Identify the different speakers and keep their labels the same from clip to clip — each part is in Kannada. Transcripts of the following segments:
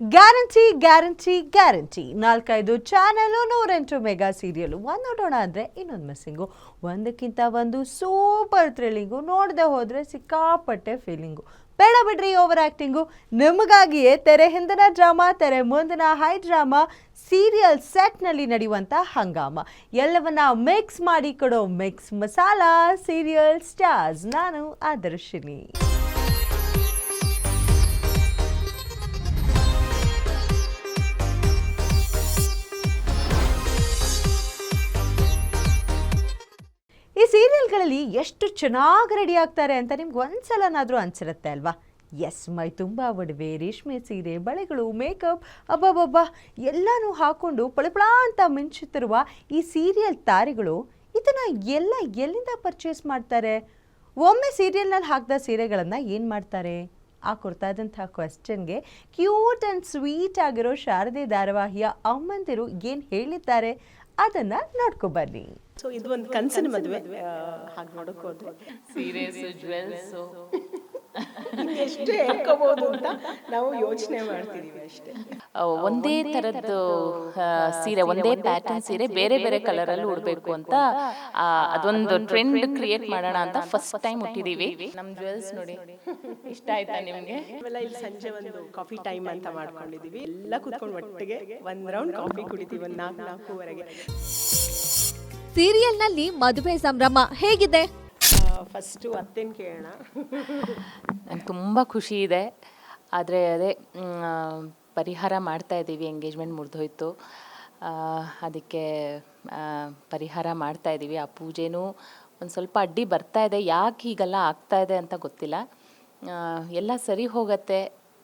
Speaker 1: Guarantee guarantee guarantee. ನಾಲ್ಕೈದು ಚಾನಲು, ನೂರೆಂಟು ಮೆಗಾ ಸೀರಿಯಲು. ಒಂದು ನೋಡೋಣ ಅಂದರೆ ಇನ್ನೊಂದು ಮಿಸ್ಸಿಂಗು. ಒಂದಕ್ಕಿಂತ ಒಂದು ಸೂಪರ್ ಥ್ರಿಲ್ಲಿಂಗು. ನೋಡದೆ ಹೋದರೆ ಸಿಕ್ಕಾಪಟ್ಟೆ ಫೀಲಿಂಗು. ಬೇಡ ಬಿಡ್ರಿ ಓವರ್ ಆ್ಯಕ್ಟಿಂಗು. ನಿಮಗಾಗಿಯೇ ತೆರೆ ಹಿಂದಿನ ಡ್ರಾಮಾ, ತೆರೆ ಮುಂದಿನ ಹೈ ಡ್ರಾಮಾ, ಸೀರಿಯಲ್ ಸೆಟ್ನಲ್ಲಿ ನಡೆಯುವಂಥ ಹಂಗಾಮ. ಎಲ್ಲವನ್ನ ಮಿಕ್ಸ್ ಮಾಡಿ ಕೊಡೋ ಮಿಕ್ಸ್ ಮಸಾಲ ಸೀರಿಯಲ್ ಸ್ಟಾರ್ಸ್. ನಾನು ಆದರ್ಶಿನಿ. ಸೀರಿಯಲ್ಗಳಲ್ಲಿ ಎಷ್ಟು ಚೆನ್ನಾಗಿ ರೆಡಿ ಆಗ್ತಾರೆ ಅಂತ ನಿಮ್ಗೆ ಒಂದ್ಸಲನಾದರೂ ಅನ್ಸಿರುತ್ತೆ ಅಲ್ವಾ? ಎಸ್ ಮೈ ತುಂಬ ಒಡವೆ, ರೇಷ್ಮೆ ಸೀರೆ, ಬಳೆಗಳು ಮೇಕಪ್ ಅಬ್ಬಬ್ಬಬ್ಬ, ಎಲ್ಲನೂ ಹಾಕೊಂಡು ಪಳಪಳ ಅಂತ ಮಿಂಚುತ್ತಿರುವ ಈ ಸೀರಿಯಲ್ ತಾರೆಗಳು ಇದನ್ನು ಎಲ್ಲ ಎಲ್ಲಿಂದ ಪರ್ಚೇಸ್ ಮಾಡ್ತಾರೆ? ಒಮ್ಮೆ ಸೀರಿಯಲ್ನಲ್ಲಿ ಹಾಕಿದ ಸೀರೆಗಳನ್ನು ಏನು ಮಾಡ್ತಾರೆ? ಆ ಕೊಡ್ತಾ ಇದ್ದಂಥ ಕ್ವೆಶ್ಚನ್ಗೆ ಕ್ಯೂಟ್ ಆ್ಯಂಡ್ ಸ್ವೀಟ್ ಆಗಿರೋ ಶಾರದೆ ಧಾರಾವಾಹಿಯ ಅಮ್ಮಂದಿರು ಏನು ಹೇಳಿದ್ದಾರೆ? ಅದನ್ನು ನೋಡ್ಕೊಬರ್ರಿ
Speaker 2: ಸೊ ಇದು ಒಂದು ಕನಸಿನ ಮದುವೆ. ಹಾಗೆ ನೋಡಕ್ ಹೋದ್ರೆ.
Speaker 3: ಸೀರೆಸು ಜ್ವೆಲ್ಸು
Speaker 2: ಎಷ್ಟು ಹೇಳ್ಕೋಬಹುದು ಅಂತ ನಾವು ಯೋಚನೆ ಮಾಡ್ತಿದೀವಿ ಅಷ್ಟೇ.
Speaker 3: ಒಂದೇ ತರದ್ದು ಸೀರೆ ಒಂದೇ ಪ್ಯಾಟರ್ನ್ ಸೀರೆ ಬೇರೆ ಬೇರೆ ಕಲರ್ ಅಲ್ಲಿ ಉಡ್ಬೇಕು ಅಂತ ಅದೊಂದು ಟ್ರೆಂಡ್ ಕ್ರಿಯೇಟ್ ಮಾಡೋಣ ಅಂತ ಫಸ್ಟ್ ಟೈಮ್ ಹುಟ್ಟಿದೀವಿ. ನಮ್ ಜ್ಯುವೆಲ್ಸ್ ನೋಡಿ ಇಷ್ಟ ಆಯ್ತಾ ನಿಮ್ಗೆ?
Speaker 2: ಇಲ್ಲಿ ಸಂಜೆ ಒಂದು ಕಾಫಿ ಟೈಮ್ ಅಂತ ಮಾಡ್ಕೊಂಡಿದೀವಿ. ಎಲ್ಲ ಕುತ್ಕೊಂಡು ಒಟ್ಟಿಗೆ ಒಂದ್ ರೌಂಡ್ ಕಾಫಿ ಕುಡಿತೀವಿ ಒಂದ್ ನಾಲ್ಕು ನಾಲ್ಕೂವರೆಗೆ.
Speaker 4: ಸೀರಿಯಲ್ನಲ್ಲಿ ಮದುವೆ ಸಂಭ್ರಮ ಹೇಗಿದೆ?
Speaker 2: ಫಸ್ಟು ಅತ್ತೇನು ಕೇಳೋಣ.
Speaker 3: ನಂಗೆ ತುಂಬ ಖುಷಿ ಇದೆ. ಆದರೆ ಅದೇ ಪರಿಹಾರ ಮಾಡ್ತಾ ಇದ್ದೀವಿ ಎಂಗೇಜ್ಮೆಂಟ್ ಮುರಿದೋಯ್ತು. ಅದಕ್ಕೆ ಪರಿಹಾರ ಮಾಡ್ತಾ ಇದ್ದೀವಿ. ಆ ಪೂಜೆನೂ ಒಂದು ಸ್ವಲ್ಪ ಅಡ್ಡಿ ಬರ್ತಾ ಇದೆ. ಯಾಕೆ ಹೀಗೆಲ್ಲ ಆಗ್ತಾ ಇದೆ ಅಂತ ಗೊತ್ತಿಲ್ಲ. ಎಲ್ಲ ಸರಿ ಹೋಗತ್ತೆ.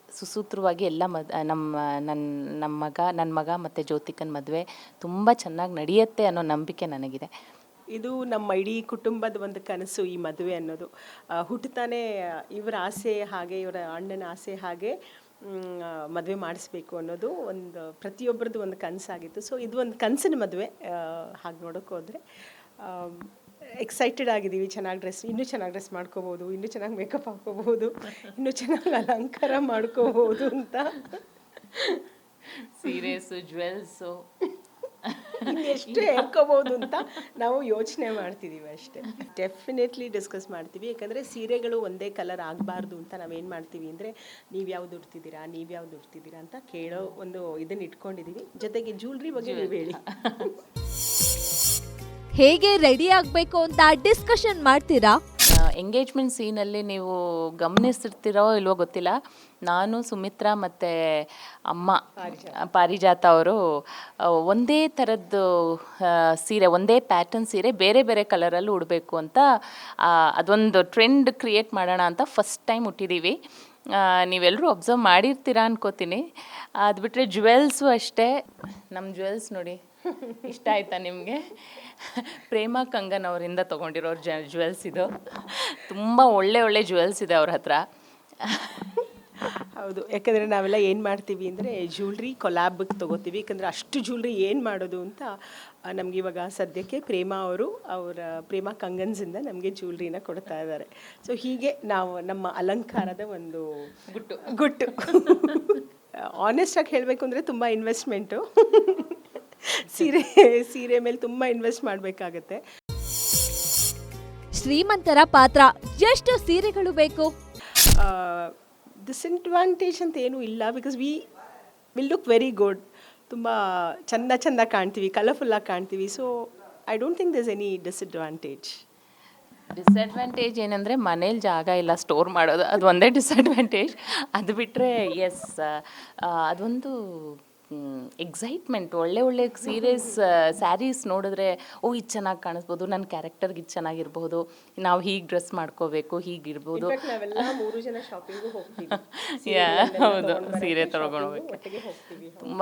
Speaker 3: ಸುಸೂತ್ರವಾಗಿ ಎಲ್ಲ ಮದ್ ನಮ್ಮ ನನ್ನ ನಮ್ಮ ಮಗ ನನ್ನ ಮಗ ಮತ್ತು ಜ್ಯೋತಿಕನ ಮದುವೆ ತುಂಬ ಚೆನ್ನಾಗಿ ನಡೆಯುತ್ತೆ ಅನ್ನೋ ನಂಬಿಕೆ ನನಗಿದೆ.
Speaker 2: ಇದು ನಮ್ಮ ಇಡೀ ಕುಟುಂಬದ ಒಂದು ಕನಸು ಈ ಮದುವೆ ಅನ್ನೋದು. ಹುಟ್ಟುತ್ತಾನೆ ಇವರ ಆಸೆ ಹಾಗೆ, ಇವರ ಅಣ್ಣನ ಆಸೆ ಹಾಗೆ ಮದುವೆ ಮಾಡಿಸ್ಬೇಕು ಅನ್ನೋದು ಒಂದು ಪ್ರತಿಯೊಬ್ಬರದ್ದು ಒಂದು ಕನಸಾಗಿತ್ತು. ಸೊ ಇದು ಒಂದು ಕನಸಿನ ಮದುವೆ ಹಾಗೆ ನೋಡೋಕೆ ಹೋದರೆ. ಎಕ್ಸೈಟೆಡ್ ಆಗಿದ್ದೀವಿ, ಚೆನ್ನಾಗಿ ಡ್ರೆಸ್ ಇನ್ನೂ ಚೆನ್ನಾಗಿ ಡ್ರೆಸ್ ಮಾಡ್ಕೋಬೋದು, ಇನ್ನೂ ಚೆನ್ನಾಗಿ ಮೇಕಪ್ ಹಾಕೋಬಹುದು ಇನ್ನೂ ಚೆನ್ನಾಗಿ ಅಲಂಕಾರ ಮಾಡ್ಕೋಬೋದು ಅಂತ.
Speaker 3: ಸೀರೆಸು ಜ್ವೆಲ್ಸು
Speaker 2: ಎಷ್ಟು ಹೇಳ್ಕೋಬಹುದು ಅಂತ ನಾವು ಯೋಚನೆ ಮಾಡ್ತಿದೀವಿ ಅಷ್ಟೇ. ಡೆಫಿನೆಟ್ಲಿ ಡಿಸ್ಕಸ್ ಮಾಡ್ತೀವಿ. ಯಾಕಂದರೆ ಸೀರೆಗಳು ಒಂದೇ ಕಲರ್ ಆಗಬಾರ್ದು ಅಂತ ನಾವೇನು ಮಾಡ್ತೀವಿ ಅಂದರೆ ನೀವು ಯಾವ್ದು ಉಡ್ತಿದ್ದೀರಾ ನೀವು ಯಾವ್ದು ಉಡ್ತಿದ್ದೀರಾ ಅಂತ ಕೇಳೋ ಒಂದು ಇದನ್ನ ಇಟ್ಕೊಂಡಿದ್ದೀವಿ ಜೊತೆಗೆ ಜ್ಯೂಲ್ರಿ ಬಗ್ಗೆ ನೀವು ಹೇಳಿ.
Speaker 4: ಹೇಗೆ ರೆಡಿ ಆಗಬೇಕು ಅಂತ ಡಿಸ್ಕಷನ್ ಮಾಡ್ತೀರಾ?
Speaker 3: ಎಂಗೇಜ್ಮೆಂಟ್ ಸೀನಲ್ಲಿ ನೀವು ಗಮನಿಸಿರ್ತೀರೋ ಇಲ್ವೋ ಗೊತ್ತಿಲ್ಲ. ನಾನು, ಸುಮಿತ್ರಾ ಮತ್ತು ಅಮ್ಮ, ಪಾರಿಜಾತ ಅವರು ಒಂದೇ ಥರದ್ದು ಸೀರೆ, ಒಂದೇ ಪ್ಯಾಟರ್ನ್ ಸೀರೆ ಬೇರೆ ಬೇರೆ ಕಲರಲ್ಲಿ ಉಡಬೇಕು ಅಂತ ಅದೊಂದು ಟ್ರೆಂಡ್ ಕ್ರಿಯೇಟ್ ಮಾಡೋಣ ಅಂತ ಫಸ್ಟ್ ಟೈಮ್ ಹುಟ್ಟಿದ್ದೀವಿ ನೀವೆಲ್ಲರೂ ಅಬ್ಸರ್ವ್ ಮಾಡಿರ್ತೀರಾ ಅನ್ಕೋತೀನಿ. ಅದು ಬಿಟ್ಟರೆ ಜ್ಯುವೆಲ್ಸು ಅಷ್ಟೇ. ನಮ್ಮ ಜ್ಯುವೆಲ್ಸ್ ನೋಡಿ. ಇಷ್ಟ ಆಯ್ತಾ ನಿಮಗೆ? ಪ್ರೇಮ ಕಂಗನ್ ಅವರಿಂದ ತೊಗೊಂಡಿರೋ ಜ ಜ್ಯುವೆಲ್ಸ್ ಇದು. ತುಂಬ ಒಳ್ಳೆ ಒಳ್ಳೆ ಜ್ಯುವೆಲ್ಸ್ ಇದೆ ಅವ್ರ ಹತ್ರ.
Speaker 2: ಹೌದು. ಯಾಕಂದರೆ ನಾವೆಲ್ಲ ಏನು ಮಾಡ್ತೀವಿ ಅಂದರೆ ಜ್ಯುವೆಲ್ರಿ ಕೊಲ್ಯಾಬ್ಗೆ ತೊಗೋತೀವಿ. ಯಾಕಂದರೆ ಅಷ್ಟು ಜ್ಯುವೆಲ್ರಿ ಏನು ಮಾಡೋದು ಅಂತ ನಮಗೆ ಇವಾಗ ಸದ್ಯಕ್ಕೆ ಪ್ರೇಮ ಅವರು ಅವರ ಪ್ರೇಮ ಕಂಗನ್ಸಿಂದ ನಮಗೆ ಜ್ಯುವೆಲ್ರಿನ ಕೊಡ್ತಾ ಇದ್ದಾರೆ. ಸೊ ಹೀಗೆ ನಾವು ನಮ್ಮ ಅಲಂಕಾರದ ಒಂದು ಗುಟ್ಟು. ಗುಟ್ಟು. ಆನೆಸ್ಟಾಗಿ ಹೇಳಬೇಕು ಅಂದರೆ ತುಂಬ ಇನ್ವೆಸ್ಟ್ಮೆಂಟು ಸೀರೆ ಸೀರೆ ಮೇಲೆ ತುಂಬ ಇನ್ವೆಸ್ಟ್ ಮಾಡಬೇಕಾಗತ್ತೆ.
Speaker 4: ಶ್ರೀಮಂತರ ಪಾತ್ರ ಎಷ್ಟು ಸೀರೆಗಳು ಬೇಕು?
Speaker 2: ಡಿಸ್ಅಡ್ವಾಂಟೇಜ್ ಅಂತ ಏನೂ ಇಲ್ಲ because we will look very good ತುಂಬ ಚಂದ ಚಂದ ಕಾಣ್ತೀವಿ ಕಲರ್ಫುಲ್ಲಾಗಿ ಕಾಣ್ತೀವಿ. So I don't think this any disadvantage
Speaker 3: disadvantage ಏನಂದರೆ ಮನೇಲಿ ಜಾಗ ಇಲ್ಲ ಸ್ಟೋರ್ ಮಾಡೋದು ಅದು ಒಂದೇ ಡಿಸ್ಅಡ್ವಾಂಟೇಜ್ ಅದು ಬಿಟ್ಟರೆ ಎಸ್ ಅದೊಂದು ಎಕ್ಸೈಟ್ಮೆಂಟ್ ಒಳ್ಳೆ ಒಳ್ಳೆ ಸೀರಿಯಸ್ ಸ್ಯಾರೀಸ್ ನೋಡಿದ್ರೆ ಓ ಇದು ಚೆನ್ನಾಗಿ ಕಾಣಿಸ್ಬೋದು ನನ್ನ ಕ್ಯಾರೆಕ್ಟರ್ಗೆ ಇದು ಚೆನ್ನಾಗಿರ್ಬೋದು ನಾವು ಹೀಗೆ ಡ್ರೆಸ್ ಮಾಡ್ಕೋಬೇಕು ಹೀಗಿರ್ಬೋದು
Speaker 2: ಮೂರು ಜನ ಶಾಪಿಂಗು ಹೋಗ್ತೀವಿ.
Speaker 3: ಯಾ ಹೌದು ಸೀರೆ
Speaker 2: ಒಟ್ಟಿಗೆ
Speaker 3: ತುಂಬ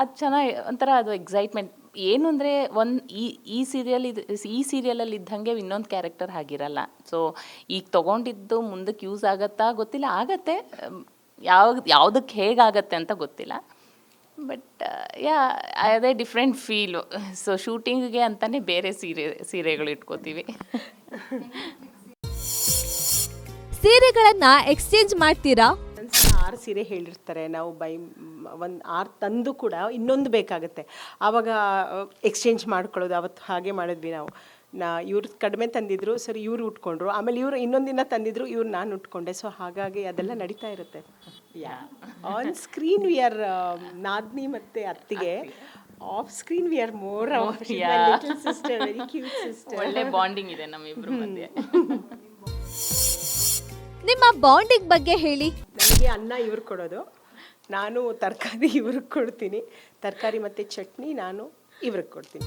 Speaker 3: ಅದು ಚೆನ್ನಾಗಿ ಒಂಥರ ಅದು ಎಕ್ಸೈಟ್ಮೆಂಟ್ ಏನು ಅಂದರೆ ಒಂದು ಈ ಈ ಸೀರಿಯಲ್ ಇದು ಈ ಸೀರಿಯಲಲ್ಲಿ ಇದ್ದಂಗೆ ಇನ್ನೊಂದು ಕ್ಯಾರೆಕ್ಟರ್ ಆಗಿರಲ್ಲ ಸೊ ಈಗ ತೊಗೊಂಡಿದ್ದು ಮುಂದಕ್ಕೆ ಯೂಸ್ ಆಗತ್ತಾ ಗೊತ್ತಿಲ್ಲ ಆಗತ್ತೆ ಯಾವ ಯಾವುದಕ್ಕೆ ಹೇಗಾಗತ್ತೆ ಅಂತ ಗೊತ್ತಿಲ್ಲ. ಬಟ್ ಯಾ ಅದೇ ಡಿಫ್ರೆಂಟ್ ಫೀಲು ಸೊ ಶೂಟಿಂಗ್ಗೆ ಅಂತಲೇ ಬೇರೆ ಸೀರೆ ಸೀರೆಗಳು ಇಟ್ಕೋತೀವಿ.
Speaker 4: ಸೀರೆಗಳನ್ನ ಎಕ್ಸ್ಚೇಂಜ್ ಮಾಡ್ತೀರಾ?
Speaker 2: ಆರು ಸೀರೆ ಹೇಳಿರ್ತಾರೆ. ನಾವು ಬೈ ಒಂದು ಆರು ತಂದು ಕೂಡ ಇನ್ನೊಂದು ಬೇಕಾಗುತ್ತೆ. ಆವಾಗ ಎಕ್ಸ್ಚೇಂಜ್ ಮಾಡ್ಕೊಳ್ಳೋದು ಅವತ್ತು ಹಾಗೆ ಮಾಡಿದ್ವಿ ನಾವು. ನಾ ಇವ್ರು ಕಡಿಮೆ ತಂದಿದ್ರು ಸರಿ ಇವ್ರು ಉಟ್ಕೊಂಡ್ರು. ಆಮೇಲೆ ಇವರು ಇನ್ನೊಂದಿನ ತಂದಿದ್ರು ಇವ್ರು ನಾನು ಉಟ್ಕೊಂಡೆ. ಸೊ ಹಾಗಾಗಿ ಅದೆಲ್ಲ ನಡೀತಾ ಇರುತ್ತೆ. ಆನ್ ಸ್ಕ್ರೀನ್ ವಿ ಆರ್ ನಾದ್ನಿ ಮತ್ತೆ ಅತ್ತಿಗೆ. Off screen we are more sister very cute sister
Speaker 3: ಒಳ್ಳೆ ಬಾಂಡಿಂಗ್ ಇದೆ ನಮ್ಮಿಬ್ರು ಮಧ್ಯೆ.
Speaker 4: ನಿಮ್ಮ ಬಾಂಡಿಂಗ್ ಬಗ್ಗೆ ಹೇಳಿ.
Speaker 2: ನನಗೆ ಅನ್ನ ಇವ್ರು ಕೊಡೋದು. ನಾನು ತರಕಾರಿ ಇವ್ರಿಗೆ ಕೊಡ್ತೀನಿ. ತರಕಾರಿ ಮತ್ತು ಚಟ್ನಿ ನಾನು ಇವ್ರಿಗೆ ಕೊಡ್ತೀನಿ.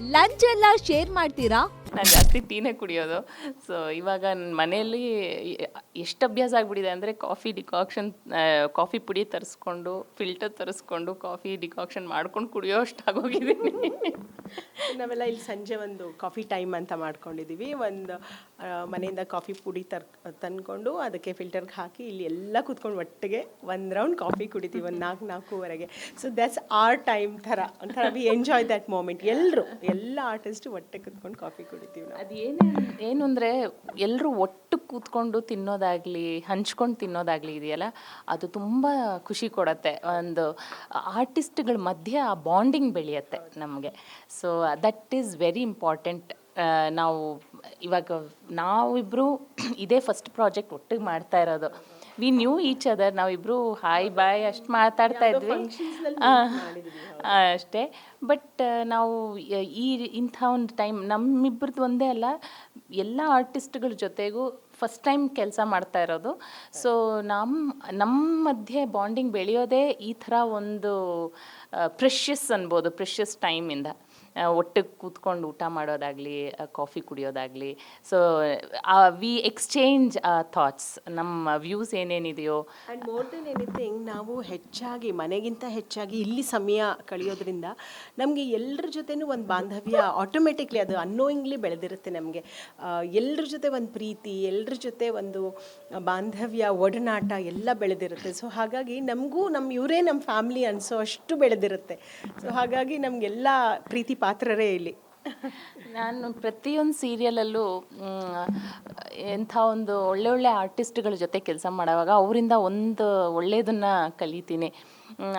Speaker 4: ಲಂಚ್ ಎಲ್ಲ ಶೇರ್ ಮಾಡ್ತೀರಾ?
Speaker 3: ನಾನು ಜಾಸ್ತಿ ಟೀನೇ ಕುಡಿಯೋದು. ಸೊ ಇವಾಗ ನನ್ನ ಮನೆಯಲ್ಲಿ ಎಷ್ಟು ಅಭ್ಯಾಸ ಆಗಿಬಿಟ್ಟಿದೆ ಅಂದರೆ ಕಾಫಿ ಡಿಕಾಕ್ಷನ್ ಕಾಫಿ ಪುಡಿ ತರಿಸ್ಕೊಂಡು, ಫಿಲ್ಟರ್ ತರಿಸ್ಕೊಂಡು ಕಾಫಿ ಡಿಕಾಕ್ಷನ್ ಮಾಡ್ಕೊಂಡು ಕುಡಿಯೋ ಅಷ್ಟಾಗೋಗಿದ್ದೀನಿ.
Speaker 2: ನಾವೆಲ್ಲ ಇಲ್ಲಿ ಸಂಜೆ ಒಂದು ಕಾಫಿ ಟೈಮ್ ಅಂತ ಮಾಡ್ಕೊಂಡಿದ್ದೀವಿ ಒಂದು ಮನೆಯಿಂದ ಕಾಫಿ ಪುಡಿ ತರ್, ತಂದ್ಕೊಂಡು ಅದಕ್ಕೆ ಫಿಲ್ಟರ್ಗೆ ಹಾಕಿ ಇಲ್ಲಿ ಎಲ್ಲ ಕೂತ್ಕೊಂಡು ಒಟ್ಟಿಗೆ ಒಂದು ರೌಂಡ್ ಕಾಫಿ ಕುಡಿತೀವಿ, ಒಂದು ನಾಲ್ಕು, ನಾಲ್ಕೂವರೆಗೆ. ಸೊ ದಟ್ಸ್ ಆರ್ ಟೈಮ್ ಥರ, ಒಂಥರ ವಿ ಎಂಜಾಯ್ ದ್ಯಾಟ್ ಮೂಮೆಂಟ್ ಎಲ್ಲರೂ ಎಲ್ಲ ಆರ್ಟಿಸ್ಟು ಒಟ್ಟಿಗೆ ಕೂತ್ಕೊಂಡು ಕಾಫಿ ನಾವು.
Speaker 3: ಅದು ಏನೇ ಏನು ಅಂದರೆ ಎಲ್ಲರೂ ಒಟ್ಟು ಕೂತ್ಕೊಂಡು ತಿನ್ನೋದಾಗಲಿ, ಹಂಚ್ಕೊಂಡು ತಿನ್ನೋದಾಗಲಿ ಇದೆಯಲ್ಲ, ಅದು ತುಂಬ ಖುಷಿ ಕೊಡುತ್ತೆ. ಒಂದು ಆರ್ಟಿಸ್ಟ್ಗಳ ಮಧ್ಯೆ ಆ ಬಾಂಡಿಂಗ್ ಬೆಳೆಯುತ್ತೆ ನಮಗೆ. So that is very important ನಾವು ಇವಾಗ ನಾವಿಬ್ಬರು ಇದೇ ಫಸ್ಟ್ ಪ್ರಾಜೆಕ್ಟ್ ಒಟ್ಟಿಗೆ ಮಾಡ್ತಾ ಇರೋದು. ವಿ ನ್ಯೂ ಈಚ್ ಅದರ್ ನಾವಿಬ್ಬರು ಹಾಯ್ ಬಾಯ್ ಅಷ್ಟು ಮಾತಾಡ್ತಾ ಇದ್ವಿ. ಅಷ್ಟೇ. ಬಟ್ ನಾವು ಈ ಇಂಥ ಒಂದು ಟೈಮ್ ನಮ್ಮಿಬ್ಬರದ್ದು ಒಂದೇ ಅಲ್ಲ ಎಲ್ಲ ಆರ್ಟಿಸ್ಟ್ಗಳ ಜೊತೆಗೂ ಫಸ್ಟ್ ಟೈಮ್ ಕೆಲಸ ಮಾಡ್ತಾ ಇರೋದು. ಸೊ ನಮ್ಮ ನಮ್ಮ ಮಧ್ಯೆ ಬಾಂಡಿಂಗ್ ಬೆಳೆಯೋದೇ ಈ ಥರ ಒಂದು ಪ್ರೆಷಸ್ ಅನ್ಬೋದು ಪ್ರೆಷಸ್ ಟೈಮಿಂದ ಒಟ್ಟಿಗೆ ಕೂತ್ಕೊಂಡು ಊಟ ಮಾಡೋದಾಗಲಿ ಕಾಫಿ ಕುಡಿಯೋದಾಗಲಿ. ಸೊ ವಿ ಎಕ್ಸ್ಚೇಂಜ್ ಥಾಟ್ಸ್ ನಮ್ಮ ವ್ಯೂಸ್ ಏನೇನಿದೆಯೋ.
Speaker 2: ಆ್ಯಂಡ್ ಮೋರ್ ದೆನ್ ಎನಿಥಿಂಗ್ ನಾವು ಹೆಚ್ಚಾಗಿ, ಮನೆಗಿಂತ ಹೆಚ್ಚಾಗಿ ಇಲ್ಲಿ ಸಮಯ ಕಳೆಯೋದ್ರಿಂದ ನಮಗೆ ಎಲ್ಲರ ಜೊತೆನೂ ಒಂದು ಬಾಂಧವ್ಯ ಆಟೋಮೆಟಿಕ್ಲಿ ಅದು ಅನ್ನೋಯಿಂಗ್ಲಿ ಬೆಳೆದಿರುತ್ತೆ ನಮಗೆ. ಎಲ್ಲರ ಜೊತೆ ಒಂದು ಪ್ರೀತಿ ಎಲ್ಲರ ಜೊತೆ ಒಂದು ಬಾಂಧವ್ಯ, ಒಡನಾಟ ಎಲ್ಲ ಬೆಳೆದಿರುತ್ತೆ. ಸೊ ಹಾಗಾಗಿ ನಮಗೂ ನಮ್ಮ ಇವರೇ ನಮ್ಮ ಫ್ಯಾಮ್ಲಿ ಅನಿಸೋ ಅಷ್ಟು ಬೆಳೆದಿರುತ್ತೆ. ಸೊ ಹಾಗಾಗಿ ನಮಗೆಲ್ಲ ಪ್ರೀತಿ ಪಾತ್ರರೇ ಇಲ್ಲಿ.
Speaker 3: ನಾನು ಪ್ರತಿಯೊಂದು ಸೀರಿಯಲಲ್ಲೂ ಎಂಥ ಒಂದು ಒಳ್ಳೆ ಒಳ್ಳೆ ಆರ್ಟಿಸ್ಟ್ಗಳ ಜೊತೆ ಕೆಲಸ ಮಾಡುವಾಗ ಅವರಿಂದ ಒಂದು ಒಳ್ಳೆಯದನ್ನ ಕಲಿತೀನಿ.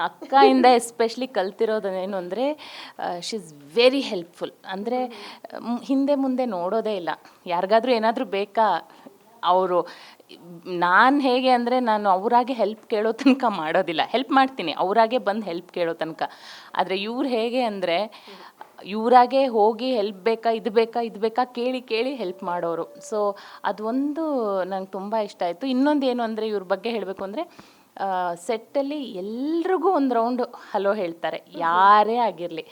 Speaker 3: ಅಕ್ಕಯಿಂದ ಎಸ್ಪೆಷಲಿ ಕಲ್ತಿರೋದೇನು ಅಂದರೆ ಶಿ ಇಸ್ ವೆರಿ ಹೆಲ್ಪ್ಫುಲ್ ಅಂದರೆ ಹಿಂದೆ ಮುಂದೆ ನೋಡೋದೇ ಇಲ್ಲ. ಯಾರಿಗಾದರೂ ಏನಾದರೂ ಬೇಕಾ? ಅವರು, ನಾನು ಹೇಗೆ ಅಂದರೆ ನಾನು ಅವರಾಗೆ ಹೆಲ್ಪ್ ಕೇಳೋ ತನಕ ಮಾಡೋದಿಲ್ಲ. ಹೆಲ್ಪ್ ಮಾಡ್ತೀನಿ, ಅವರಾಗೆ ಬಂದು ಹೆಲ್ಪ್ ಕೇಳೋ ತನಕ. ಆದರೆ ಇವ್ರು ಹೇಗೆ ಅಂದರೆ ಇವರಾಗೆ ಹೋಗಿ ಹೆಲ್ಪ್ ಬೇಕಾ, ಇದು ಬೇಕಾ ಇದು ಬೇಕಾ ಕೇಳಿ ಕೇಳಿ ಹೆಲ್ಪ್ ಮಾಡೋರು. ಸೊ ಅದೊಂದು ನಂಗೆ ತುಂಬ ಇಷ್ಟ ಆಯಿತು. ಇನ್ನೊಂದು ಏನು ಅಂದರೆ ಇವ್ರ ಬಗ್ಗೆ ಹೇಳಬೇಕು ಅಂದರೆ ಸೆಟ್ಟಲ್ಲಿ ಎಲ್ರಿಗೂ ಒಂದು ರೌಂಡ್ ಹಲೋ ಹೇಳ್ತಾರೆ. ಯಾರೇ ಆಗಿರಲಿ.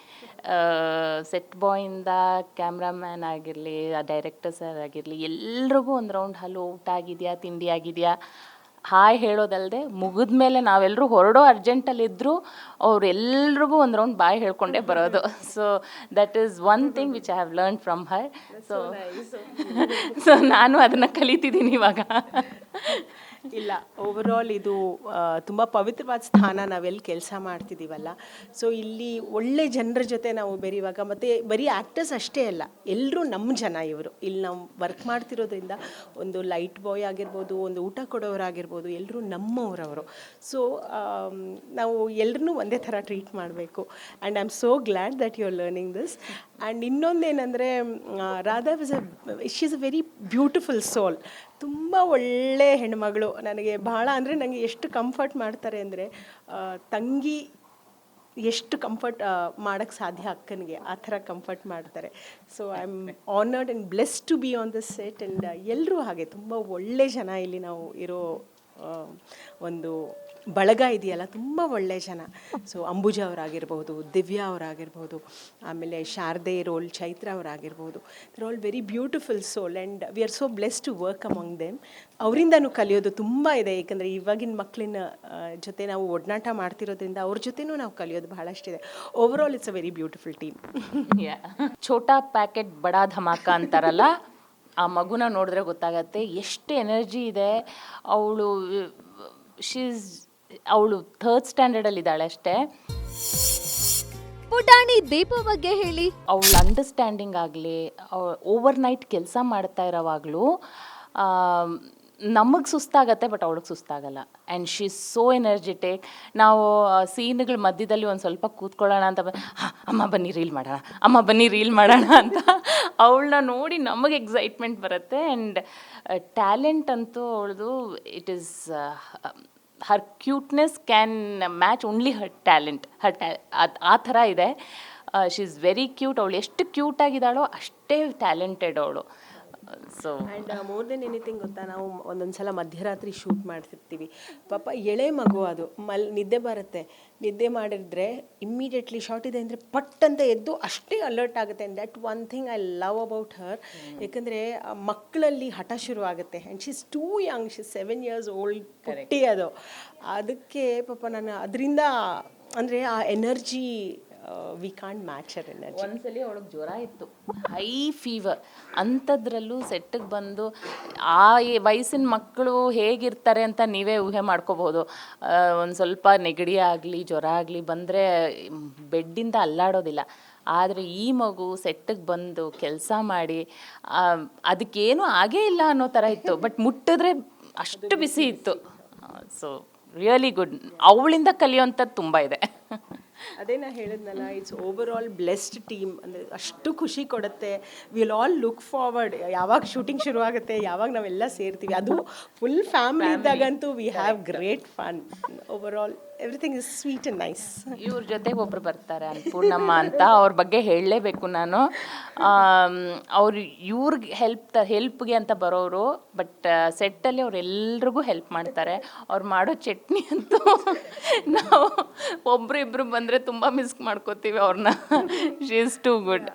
Speaker 3: ಸೆಟ್ ಬಾಯಿಂದ ಕ್ಯಾಮ್ರಾಮ್ಯಾನ್ ಆಗಿರಲಿ ಡೈರೆಕ್ಟರ್ ಸರ್ ಆಗಿರಲಿ, ಎಲ್ರಿಗೂ ಒಂದು ರೌಂಡ್ ಹಲೋ ಊಟ ಆಗಿದೆಯಾ, ತಿಂಡಿ ಆಗಿದೆಯಾ ಹಾಯ್ ಹೇಳೋದಲ್ಲದೆ ಮುಗಿದ ಮೇಲೆ ನಾವೆಲ್ಲರೂ ಹೊರಡೋ ಅರ್ಜೆಂಟಲ್ಲಿದ್ದರೂ ಅವ್ರು ಎಲ್ರಿಗೂ ಒಂದು ರೌಂಡ್ ಬಾಯ್ ಹೇಳ್ಕೊಂಡೇ ಬರೋದು. So that is one thing which I have learn from her so so ನಾನು ಅದನ್ನು ಕಲಿತಿದ್ದೀನಿ ಇವಾಗ.
Speaker 2: ಇಲ್ಲ ಓವರಾಲ್ ಇದು ತುಂಬ ಪವಿತ್ರವಾದ ಸ್ಥಾನ ನಾವೆಲ್ಲಿ ಕೆಲಸ ಮಾಡ್ತಿದ್ದೀವಲ್ಲ ಸೊ ಇಲ್ಲಿ ಒಳ್ಳೆ ಜನರ ಜೊತೆ ನಾವು ಬೆರೆಯುವಾಗ ಮತ್ತು ಬರೀ ಆ್ಯಕ್ಟರ್ಸ್ ಅಷ್ಟೇ ಅಲ್ಲ ಎಲ್ಲರೂ ನಮ್ಮ ಜನ ಇವರು. ಇಲ್ಲಿ ನಾವು ವರ್ಕ್ ಮಾಡ್ತಿರೋದ್ರಿಂದ ಒಂದು ಲೈಟ್ ಬಾಯ್ ಆಗಿರ್ಬೋದು, ಒಂದು ಊಟ ಕೊಡೋರಾಗಿರ್ಬೋದು ಎಲ್ಲರೂ ನಮ್ಮವರವರು. ಸೊ ನಾವು ಎಲ್ಲರನ್ನೂ ಒಂದೇ ಥರ ಟ್ರೀಟ್ ಮಾಡಬೇಕು. And I am so glad that you are learning this and ಇನ್ನೊಂದೇನೆಂದರೆ Radha was a she is a very beautiful soul ತುಂಬ ಒಳ್ಳೆ ಹೆಣ್ಮಗಳು. ನನಗೆ ಭಾಳ ಅಂದರೆ ನನಗೆ ಎಷ್ಟು ಕಂಫರ್ಟ್ ಮಾಡ್ತಾರೆ ಅಂದರೆ ತಂಗಿ ಎಷ್ಟು ಕಂಫರ್ಟ್ ಮಾಡೋಕ್ಕೆ ಸಾಧ್ಯ ಅಕ್ಕನಿಗೆ, ಆ ಥರ ಕಂಫರ್ಟ್ ಮಾಡ್ತಾರೆ. So I am honoured and bless to be on the set and ಎಲ್ಲರೂ ಹಾಗೆ ತುಂಬ ಒಳ್ಳೆ ಜನ ಇಲ್ಲಿ ನಾವು ಇರೋ ಒಂದು ಬಳಗ ಇದೆಯಲ್ಲ, ತುಂಬ ಒಳ್ಳೆ ಜನ. ಸೊ ಅಂಬುಜಾ ಅವರಾಗಿರ್ಬೋದು ದಿವ್ಯಾ ಅವರಾಗಿರ್ಬೋದು ಆಮೇಲೆ Sharade, role Chaitra ಅವರಾಗಿರ್ಬೋದು they're all very beautiful soul and we are so bless to work among them ಅವರಿಂದನೂ ಕಲಿಯೋದು ತುಂಬ ಇದೆ, ಏಕೆಂದರೆ ಇವಾಗಿನ ಮಕ್ಕಳಿನ ಜೊತೆ ನಾವು ಒಡನಾಟ ಮಾಡ್ತಿರೋದ್ರಿಂದ ಅವ್ರ ಜೊತೆನೂ ನಾವು ಕಲಿಯೋದು ಬಹಳಷ್ಟಿದೆ. Over all it's a very beautiful team
Speaker 3: Chota packet ಬಡಾ ಧಮಾಕ ಅಂತಾರಲ್ಲ, ಆ ಮಗುನ ನೋಡಿದ್ರೆ ಗೊತ್ತಾಗತ್ತೆ, ಎಷ್ಟು ಎನರ್ಜಿ ಇದೆ. ಅವಳು ಶೀಸ್ ಅವಳು ಥರ್ಡ್ ಸ್ಟ್ಯಾಂಡರ್ಡಲ್ಲಿ ಇದ್ದಾಳೆ ಅಷ್ಟೇ.
Speaker 4: ಪುಟಾಣಿ ದೀಪ ಬಗ್ಗೆ ಹೇಳಿ.
Speaker 3: ಅವಳ ಅಂಡರ್ಸ್ಟ್ಯಾಂಡಿಂಗ್ ಆಗಲಿ ಓವರ್ ನೈಟ್ ಕೆಲಸ ಮಾಡ್ತಾ ಇರೋವಾಗಲೂ ನಮಗೆ ಸುಸ್ತಾಗತ್ತೆ ಬಟ್ ಅವಳಿಗೆ ಸುಸ್ತಾಗಲ್ಲ. ಆ್ಯಂಡ್ ಶಿ ಸೋ ಎನರ್ಜೆಟಿಕ್ ನಾವು ಸೀನ್ಗಳ ಮಧ್ಯದಲ್ಲಿ ಒಂದು ಸ್ವಲ್ಪ ಕೂತ್ಕೊಳ್ಳೋಣ ಅಂತ ಬ ಅಮ್ಮ ಬನ್ನಿ ರೀಲ್ ಮಾಡೋಣ ಅಮ್ಮ ಬನ್ನಿ ರೀಲ್ ಮಾಡೋಣ ಅಂತ ಅವಳನ್ನ ನೋಡಿ ನಮಗೆ ಎಕ್ಸೈಟ್ಮೆಂಟ್ ಬರುತ್ತೆ. ಆ್ಯಂಡ್ ಟ್ಯಾಲೆಂಟ್ ಅಂತೂ ಅವಳದು it is her cuteness can match only her talent her ಟ್ಯಾ ಆ ಥರ ಇದೆ. ಶಿ ಇಸ್ ವೆರಿ ಕ್ಯೂಟ್ ಅವಳು ಎಷ್ಟು ಕ್ಯೂಟಾಗಿದ್ದಾಳೋ ಅಷ್ಟೇ ಟ್ಯಾಲೆಂಟೆಡ್ ಅವಳು. So
Speaker 2: and more than anything ಗೊತ್ತಾ ನಾವು ಒಂದೊಂದು ಸಲ ಮಧ್ಯರಾತ್ರಿ ಶೂಟ್ ಮಾಡ್ತಿರ್ತೀವಿ. ಪಾಪ ಎಳೆ ಮಗು ಅದು. ಮಲ್ ನಿದ್ದೆ ಬರುತ್ತೆ. ನಿದ್ದೆ ಮಾಡಿದ್ರೆ ಇಮ್ಮಿಡಿಯೇಟ್ಲಿ ಶಾರ್ಟ್ ಇದೆ ಅಂದರೆ ಪಟ್ ಅಂತ ಎದ್ದು ಅಷ್ಟೇ ಅಲರ್ಟ್ ಆಗುತ್ತೆ. And that one thing I love about her ಯಾಕಂದರೆ ಮಕ್ಕಳಲ್ಲಿ ಹಠ ಶುರು ಆಗುತ್ತೆ and she's too young she's seven years old ಕರೆಕ್ಟಿ ಅದು. ಅದಕ್ಕೆ ಪಾಪ ನಾನು ಅದರಿಂದ ಅಂದರೆ ಆ energy we can't match her energy
Speaker 3: ಒಂದ್ಸಲಿ ಅವಳಿಗೆ ಜ್ವರ ಇತ್ತು. ಹೈ ಫೀವರ್ ಅಂಥದ್ರಲ್ಲೂ ಸೆಟ್ಟಿಗೆ ಬಂದು, ಆ ವಯಸ್ಸಿನ ಮಕ್ಕಳು ಹೇಗಿರ್ತಾರೆ ಅಂತ ನೀವೇ ಊಹೆ ಮಾಡ್ಕೋಬೋದು ಒಂದು ಸ್ವಲ್ಪ ನೆಗಡಿ ಆಗಲಿ, ಜ್ವರ ಆಗಲಿ ಬಂದರೆ ಬೆಡ್ಡಿಂದ ಅಲ್ಲಾಡೋದಿಲ್ಲ. ಆದರೆ ಈ ಮಗು ಸೆಟ್ಟಿಗೆ ಬಂದು ಕೆಲಸ ಮಾಡಿ ಅದಕ್ಕೇನು ಆಗೇ ಇಲ್ಲ ಅನ್ನೋ ಥರ ಇತ್ತು. ಬಟ್ ಮುಟ್ಟಿದ್ರೆ ಅಷ್ಟು ಬಿಸಿ ಇತ್ತು. ಸೊ ರಿಯಲಿ ಗುಡ್ ಅವಳಿಂದ ಕಲಿಯೋಂಥದ್ದು ತುಂಬ ಇದೆ.
Speaker 2: ಅದೇ ನಾ ಹೇಳಿದ್ನಲ್ಲ it's over all blessed team ಅಂದರೆ ಅಷ್ಟು ಖುಷಿ ಕೊಡುತ್ತೆ. ವಿಲ್ ಆಲ್ ಲುಕ್ ಫಾರ್ವರ್ಡ್ ಯಾವಾಗ ಶೂಟಿಂಗ್ ಶುರು ಆಗುತ್ತೆ ಯಾವಾಗ ನಾವೆಲ್ಲ ಸೇರ್ತೀವಿ. ಅದು full family ಇದ್ದಾಗಂತೂ we have great fun over all everything is sweet and nice
Speaker 3: ಇವ್ರ ಜೊತೆಗೆ ಒಬ್ರು ಬರ್ತಾರೆ ಅನ್ಪೂರ್ಣಮ್ಮ ಅಂತ. ಅವ್ರ ಬಗ್ಗೆ ಹೇಳಲೇಬೇಕು ನಾನು. ಅವ್ರು ಇವ್ರಿಗೆ ಹೆಲ್ಪ್ ಹೆಲ್ಪ್ಗೆ ಅಂತ ಬರೋರು ಬಟ್ ಸೆಟ್ಟಲ್ಲಿ ಅವ್ರು ಎಲ್ರಿಗೂ ಹೆಲ್ಪ್ ಮಾಡ್ತಾರೆ. ಅವ್ರು ಮಾಡೋ ಚಟ್ನಿ ಅಂತೂ ನಾವು ಒಬ್ರು ಇಬ್ರು ಬಂದರೆ ತುಂಬ ಮಿಸ್ ಮಾಡ್ಕೋತೀವಿ ಅವ್ರನ್ನ she is too good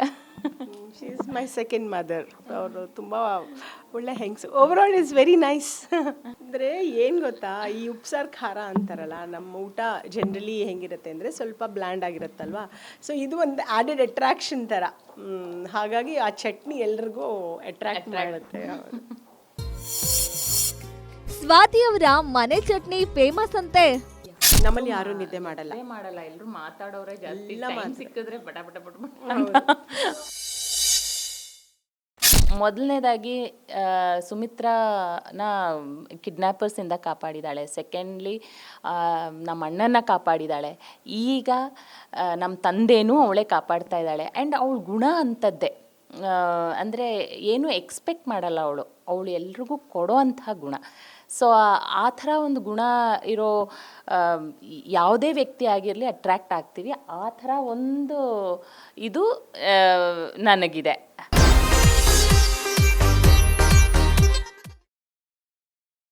Speaker 2: she is my second mother ಅವರು ತುಂಬ ಒಳ್ಳೆ ಹೆಂಗ್ಸು over all is very nice ಅಂದರೆ ಏನು ಗೊತ್ತಾ ಈ ಉಪ್ಸಾರು ಖಾರ ಅಂತಾರಲ್ಲ ನಮ್ಮ ಊಟ ಜನ್ರಲಿ ಹೆಂಗಿರುತ್ತೆ ಅಂದರೆ ಸ್ವಲ್ಪ ಬ್ಲ್ಯಾಂಡ್ ಆಗಿರುತ್ತಲ್ವಾ? ಸೊ ಇದು ಒಂದು ಆ್ಯಡೆಡ್ ಅಟ್ರಾಕ್ಷನ್ ಥರ. ಹಾಗಾಗಿ ಆ ಚಟ್ನಿ ಎಲ್ರಿಗೂ ಅಟ್ರಾಕ್ಟ್ ಮಾಡುತ್ತೆ. ಸ್ವಾತಿಯವರ
Speaker 4: ಸ್ವಾತಿ ಅವರ ಮನೆ ಚಟ್ನಿ ಫೇಮಸ್ ಅಂತೆ?
Speaker 2: ನಮ್ಮಲ್ಲಿ ಯಾರೂ ನಿದ್ದೆ ಮಾಡಲ್ಲ.
Speaker 3: ಮಾಡಲ್ಲ ಎಲ್ಲರೂ ಮಾತಾಡೋರೆ ಜಾಸ್ತಿ. ಸಿಕ್ಕಿದ್ರೆ ಬಟ ಬಟ ಬಡ. ಮೊದಲನೇದಾಗಿ ಸುಮಿತ್ರಾನ ಕಿಡ್ನ್ಯಾಪರ್ಸಿಂದ ಕಾಪಾಡಿದ್ದಾಳೆ. ಸೆಕೆಂಡ್ಲಿ ನಮ್ಮ ಅಣ್ಣನ ಕಾಪಾಡಿದ್ದಾಳೆ. ಈಗ ನಮ್ಮ ತಂದೆನೂ ಅವಳೇ ಕಾಪಾಡ್ತಾ ಇದ್ದಾಳೆ. ಆ್ಯಂಡ್ ಅವಳ ಗುಣ ಅಂಥದ್ದೇ. ಅಂದರೆ ಏನು ಎಕ್ಸ್ಪೆಕ್ಟ್ ಮಾಡಲ್ಲ ಅವಳು. ಅವಳು ಎಲ್ರಿಗೂ ಕೊಡೋ ಅಂತಹ ಗುಣ. ಸೊ, ಆ ಥರ ಒಂದು ಗುಣ ಇರೋ ಯಾವುದೇ ವ್ಯಕ್ತಿ ಆಗಿರಲಿ ಅಟ್ರ್ಯಾಕ್ಟ್ ಆಗ್ತೀವಿ. ಆ ಥರ ಒಂದು ಇದು ನನಗಿದೆ.